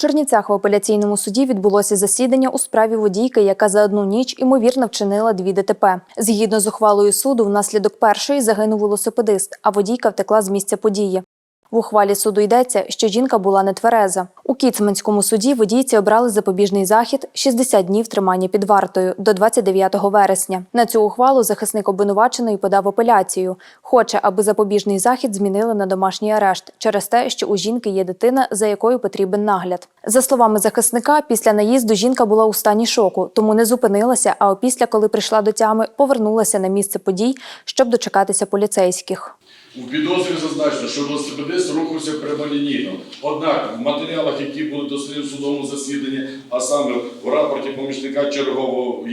Чернівцях в апеляційному суді відбулося засідання у справі водійки, яка за одну ніч імовірно вчинила дві ДТП. Згідно з ухвалою суду, внаслідок першої загинув велосипедист, а водійка втекла з місця події. В ухвалі суду йдеться, що жінка була нетвереза. У Кіцманському суді водійці обрали запобіжний захід 60 днів тримання під вартою до 29 вересня. На цю ухвалу захисник обвинуваченої подав апеляцію. Хоче, аби запобіжний захід змінили на домашній арешт через те, що у жінки є дитина, за якою потрібен нагляд. За словами захисника, після наїзду жінка була у стані шоку, тому не зупинилася. А опісля, коли прийшла до тями, повернулася на місце подій, щоб дочекатися поліцейських. У підозрі зазначено, що велосипедист рухався прямолінійно. Однак в матеріалах, які були досліджені в судовому засіданні, а саме в рапорті помічника чергового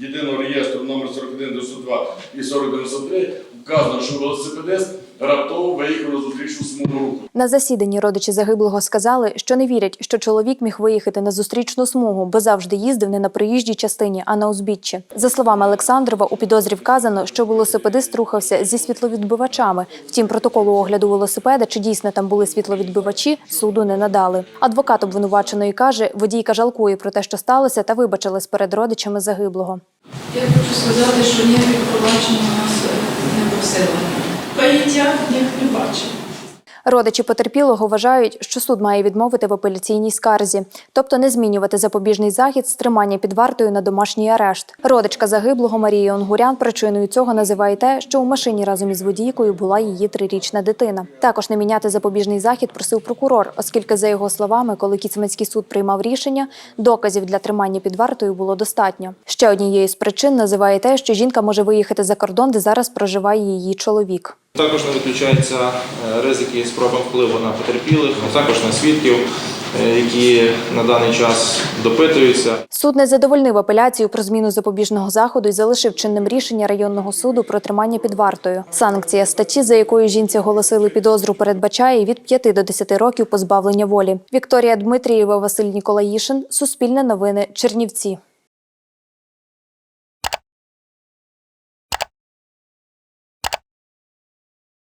єдиного реєстру номер 4192 і 4093, вказано, що велосипедист раптово виїхав на зустрічну смугу руху. На засіданні родичі загиблого сказали, що не вірять, що чоловік міг виїхати на зустрічну смугу, бо завжди їздив не на проїжджій частині, а на узбіччі. За словами Олександрова, у підозрі вказано, що велосипедист рухався зі світловідбивачами. Втім, протоколу огляду велосипеда, чи дійсно там були світловідбивачі, суду не надали. Адвокат обвинуваченої каже, водійка жалкує про те, що сталося, та вибачилась перед родичами загиблого. Я хочу сказати, що ніяких пробачень у нас не просили. Каяття їх не бачив. Родичі потерпілого вважають, що суд має відмовити в апеляційній скарзі, тобто не змінювати запобіжний захід з тримання під вартою на домашній арешт. Родичка загиблого Марії Онгурян причиною цього називає те, що у машині разом із водійкою була її трирічна дитина. Також не міняти запобіжний захід просив прокурор, оскільки, за його словами, коли Кіцманський суд приймав рішення, доказів для тримання під вартою було достатньо. Ще однією з причин називає те, що жінка може виїхати за кордон, де зараз проживає її чоловік. Також не виключаються е, ризики спроби впливу на потерпілих, а також на свідків, е, які на даний час допитуються. Суд не задовольнив апеляцію про зміну запобіжного заходу і залишив чинним рішення районного суду про тримання під вартою. Санкція статті, за якою жінці оголосили підозру, передбачає від 5 до 10 років позбавлення волі. Вікторія Дмитрієва, Василь Ніколаїшин, Суспільне новини, Чернівці.